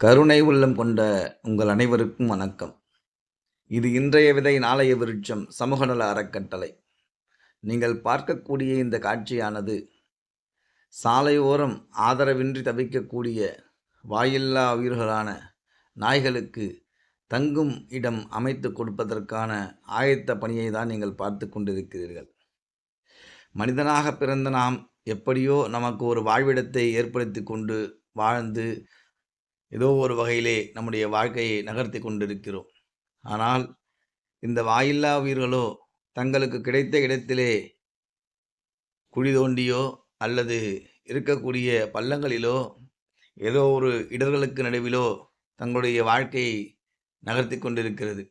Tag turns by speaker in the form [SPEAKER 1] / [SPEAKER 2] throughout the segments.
[SPEAKER 1] கருணை உள்ளம் கொண்ட உங்கள் அனைவருக்கும் வணக்கம். இது இன்றைய விதை நாளைய விருட்சம் சமூக நல அறக்கட்டளை. நீங்கள் பார்க்கக்கூடிய இந்த காட்சியானது சாலையோரம் ஆதரவின்றி தவிக்கக்கூடிய வாயில்லா உயிர்களான நாய்களுக்கு தங்கும் இடம் அமைத்து கொடுப்பதற்கான ஆயத்த பணியை தான் நீங்கள் பார்த்து கொண்டிருக்கிறீர்கள். மனிதனாக பிறந்த நாம் எப்படியோ நமக்கு ஒரு வாழ்விடத்தை ஏற்படுத்தி கொண்டு வாழ்ந்து ஏதோ ஒரு வகையிலே நம்முடைய வாழ்க்கையை நகர்த்தி கொண்டிருக்கிறோம். ஆனால் இந்த வாயில்லா உயிர்களோ தங்களுக்கு கிடைத்த இடத்திலே குழி தோண்டியோ அல்லது இருக்கக்கூடிய பள்ளங்களிலோ ஏதோ ஒரு இடர்களுக்கு நடுவிலோ தங்களுடைய வாழ்க்கையை நகர்த்தி கொண்டிருக்கிறது.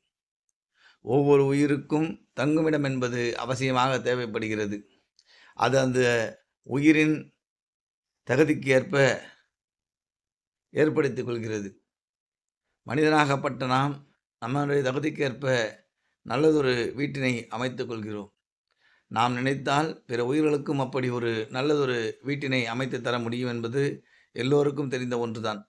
[SPEAKER 1] ஒவ்வொரு உயிருக்கும் தங்குமிடம் என்பது அவசியமாக தேவைப்படுகிறது. அது அந்த உயிரின் தகுதிக்கு ஏற்ப ஏற்படுத்திக் கொள்கிறது. மனிதனாகப்பட்ட நாம் நம்மளுடைய தகுதிக்கேற்ப நல்லதொரு வீட்டினை அமைத்துக் கொள்கிறோம். நாம் நினைத்தால் பிற உயிர்களுக்கும் அப்படி ஒரு நல்லதொரு வீட்டினை அமைத்து தர முடியும் என்பது எல்லோருக்கும் தெரிந்த ஒன்றுதான்.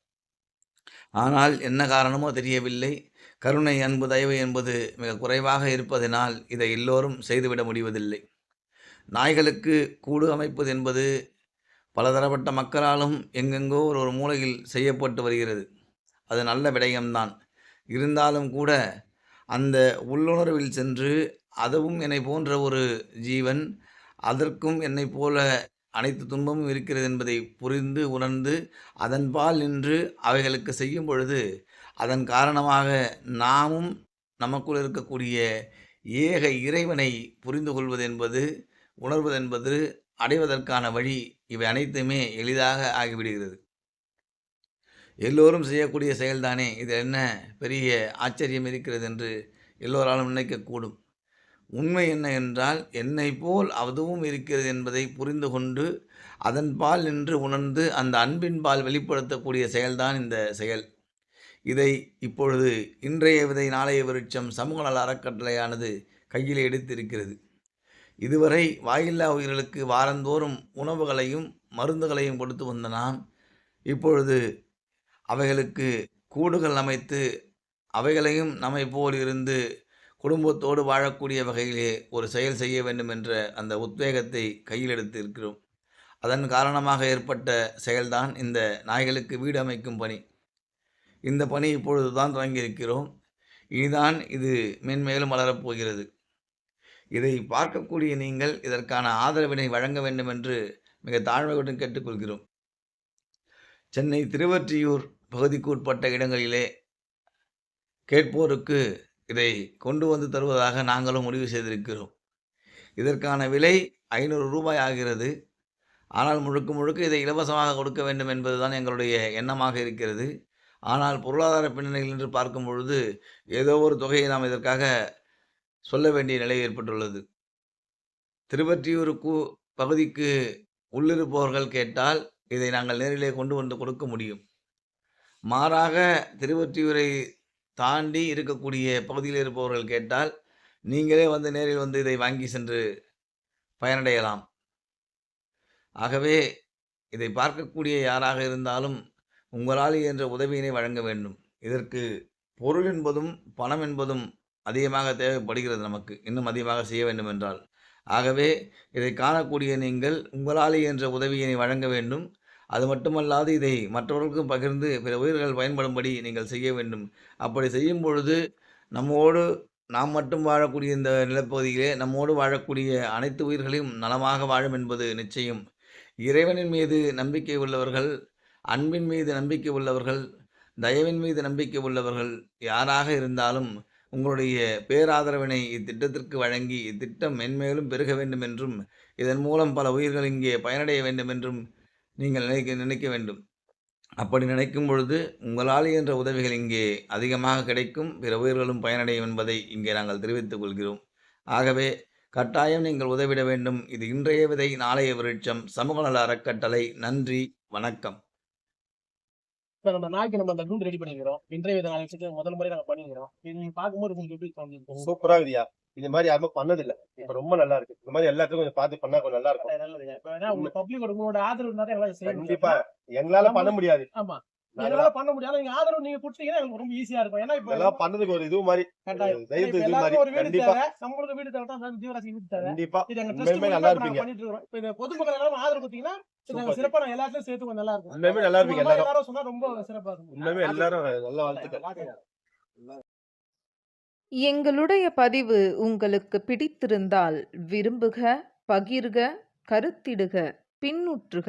[SPEAKER 1] ஆனால் என்ன காரணமோ தெரியவில்லை. கருணை அன்பு தயவு என்பது மிக குறைவாக இருப்பதனால் இதை எல்லோரும் செய்துவிட முடிவதில்லை. நாய்களுக்கு கூடு அமைப்பது என்பது பலதரப்பட்ட மக்களாலும் எங்கெங்கோ ஒரு ஒரு மூலையில் செய்யப்பட்டு வருகிறது. அது நல்ல விடயம்தான். இருந்தாலும் கூட அந்த உள்ளுணர்வில் சென்று அதுவும் என்னை போன்ற ஒரு ஜீவன் அதற்கும் என்னை போல அனைத்து துன்பமும் இருக்கிறது என்பதை புரிந்து உணர்ந்து அதன்பால் நின்று அவைகளுக்கு செய்யும் பொழுது அதன் காரணமாக நாமும் நமக்குள் இருக்கக்கூடிய ஏக இறைவனை புரிந்து கொள்வது என்பது உணர்வது என்பது அடைவதற்கான வழி இவை அனைத்துமே எளிதாக ஆகிவிடுகிறது. எல்லோரும் செய்யக்கூடிய செயல்தானே? இது என்ன பெரிய ஆச்சரியம் இருக்கிறது என்று எல்லோராலும் நினைக்கக்கூடும். உண்மை என்ன என்றால் என்னை போல் அதுவும் இருக்கிறது என்பதை புரிந்து கொண்டு அதன் பால் நின்று உணர்ந்து அந்த அன்பின்பால் வெளிப்படுத்தக்கூடிய செயல்தான் இந்த செயல். இதை இப்பொழுது இன்றைய விதை நாளைய விருட்சம் சமூக நல அறக்கட்டளையானது கையில் எடுத்திருக்கிறது. இதுவரை வாயில்லா உயிர்களுக்கு வாரந்தோறும் உணவுகளையும் மருந்துகளையும் கொடுத்து வந்த நாம் இப்பொழுது அவைகளுக்கு கூடுகள் அமைத்து அவைகளையும் நம்மை போல் இருந்து குடும்பத்தோடு வாழக்கூடிய வகையிலே ஒரு செயல் செய்ய வேண்டும் என்ற அந்த உத்வேகத்தை கையில் எடுத்து இருக்கிறோம் அதன் காரணமாக ஏற்பட்ட செயல்தான் இந்த நாய்களுக்கு வீடு அமைக்கும் பணி. இந்த பணி இப்பொழுது தான் தொடங்கியிருக்கிறோம். இனிதான் இது மென்மேலும் வளரப்போகிறது. இதை பார்க்கக்கூடிய நீங்கள் இதற்கான ஆதரவினை வழங்க வேண்டும் என்று மிக தாழ்மையுடன் கேட்டுக்கொள்கிறோம். சென்னை திருவற்றியூர் பகுதிக்கு உட்பட்ட இடங்களிலே கேட்போருக்கு இதை கொண்டு வந்து தருவதாக நாங்களும் முடிவு செய்திருக்கிறோம். இதற்கான விலை ஐநூறு ரூபாய் ஆகிறது. ஆனால் முழுக்க முழுக்க இதை இலவசமாக கொடுக்க வேண்டும் என்பதுதான் எங்களுடைய எண்ணமாக இருக்கிறது. ஆனால் பொருளாதார பின்னணியில் என்று பார்க்கும் பொழுது ஏதோ ஒரு தொகையை நாம் இதற்காக சொல்ல வேண்டிய நிலை ஏற்பட்டுள்ளது. திருவற்றியூருக்கு பகுதிக்கு உள்ளிருப்பவர்கள் கேட்டால் இதை நாங்கள் நேரிலே கொண்டு வந்து கொடுக்க முடியும். மாறாக திருவற்றியூரை தாண்டி இருக்கக்கூடிய பகுதியில் இருப்பவர்கள் கேட்டால் நீங்களே வந்து நேரில் வந்து இதை வாங்கி சென்று பயனடையலாம். ஆகவே இதை பார்க்கக்கூடிய யாராக இருந்தாலும் உங்களால் என்ற உதவியினை வழங்க வேண்டும். இதற்கு பொருள் என்பதும் பணம் என்பதும் அதிகமாக தேவைப்படுகிறது நமக்கு. இன்னும் அதிகமாக செய்ய வேண்டும் என்றால் ஆகவே இதை காணக்கூடிய நீங்கள் உங்களால் என்ற உதவியினை வழங்க வேண்டும். அது மட்டுமல்லாது இதை மற்றவர்களுக்கும் பகிர்ந்து பிற உயிர்கள் பயன்படும்படி நீங்கள் செய்ய வேண்டும். அப்படி செய்யும் பொழுது நம்மோடு நாம் மட்டும் வாழக்கூடிய இந்த நிலப்பகுதியிலே நம்மோடு வாழக்கூடிய அனைத்து உயிர்களையும் நலமாக வாழும் என்பது நிச்சயம். இறைவனின் மீது நம்பிக்கை உள்ளவர்கள் அன்பின் மீது நம்பிக்கை உள்ளவர்கள் தயவின் மீது நம்பிக்கை உள்ளவர்கள் யாராக இருந்தாலும் உங்களுடைய பேராதரவினை இத்திட்டத்திற்கு வழங்கி இத்திட்டம் மென்மேலும் பெருக வேண்டும் என்றும் இதன் மூலம் பல உயிர்கள் இங்கே பயனடைய வேண்டும் என்றும் நீங்கள் நினைக்க நினைக்க வேண்டும். அப்படி நினைக்கும் பொழுது உங்களால் என்ற உதவிகள் இங்கே அதிகமாக கிடைக்கும். பிற உயிர்களும் பயனடையும் என்பதை இங்கே நாங்கள் தெரிவித்துக் கொள்கிறோம். ஆகவே கட்டாயம் நீங்கள் உதவிட வேண்டும். இது இன்றைய விதை நாளைய விருட்சம். சமூக நல அறக்கட்டளை. நன்றி. வணக்கம்.
[SPEAKER 2] இப்ப நம்ம நாய்க்கு நம்ம அந்த குண்டு ரெடி பண்ணிக்கிறோம். இன்றைய வித நாளைக்கு முதல் முறை நாங்க பண்ணிக்கிறோம். இது நீங்க பார்க்கும்போது உங்களுக்கு எப்படி தோணுது?
[SPEAKER 3] சூப்பரா இது மாதிரி யாருமே பண்ணது இல்ல இப்ப ரொம்ப நல்லா இருக்கு. இந்த மாதிரி எல்லாத்துக்கும் கொஞ்சம் பார்த்து பண்ணா கொஞ்சம் நல்லா இருக்கும்.
[SPEAKER 2] நல்லதுங்க. இப்ப ஏன்னா உங்க பப்ளிக் உங்களோட ஆதரவு செய்ய முடியும்.
[SPEAKER 3] கண்டிப்பா. எங்களால பண்ண முடியாது.
[SPEAKER 2] ஆமா. எங்களால பண்ண முடியாது. நீங்க ஆதரவு நீங்க கொடுத்தீங்கன்னா எங்களுக்கு ரொம்ப ஈஸியா இருக்கும். ஏன்னா இப்ப
[SPEAKER 3] இதெல்லாம் பண்ணதுக்கு ஒரு இது மாதிரி.
[SPEAKER 2] கட்டாயம்.
[SPEAKER 3] ஒரு தைரியத்துக்கு
[SPEAKER 2] இப்ப
[SPEAKER 3] இது மாதிரி.
[SPEAKER 2] எல்லாருக்கும் ஒரு வீடு
[SPEAKER 3] கண்டிப்பா.
[SPEAKER 2] தேவை. நம்மளுக்கு வீடு தேவை தான் ஜீவராசி வீடு தேவை.
[SPEAKER 3] கண்டிப்பா.
[SPEAKER 2] இது எங்க
[SPEAKER 3] உண்மையுமே
[SPEAKER 2] ட்ரஸ்ட்
[SPEAKER 3] நல்லா
[SPEAKER 2] நல்லா
[SPEAKER 3] இருப்பீங்க.
[SPEAKER 2] பண்ணிட்டு இருக்கோம் இப்ப இந்த பொதுமக்கள் எல்லாரும் ஆதரவு கொடுத்தீங்கன்னா. சிறப்பா எல்லாத்தையும் சேர்த்து கொஞ்சம் நல்லா இருக்கும்.
[SPEAKER 3] உண்மையுமே நல்லா இருப்பீங்க
[SPEAKER 2] எல்லாரும். சொன்னா ரொம்ப சிறப்பா இருக்கும்.
[SPEAKER 3] உண்மையுமே எல்லாரும் நல்ல வாழ்த்துக்கள்.
[SPEAKER 4] எங்களுடைய பதிவு உங்களுக்கு பிடித்திருந்தால் விரும்புக பகிர்க கருத்திடுக பின்னுற்றுக.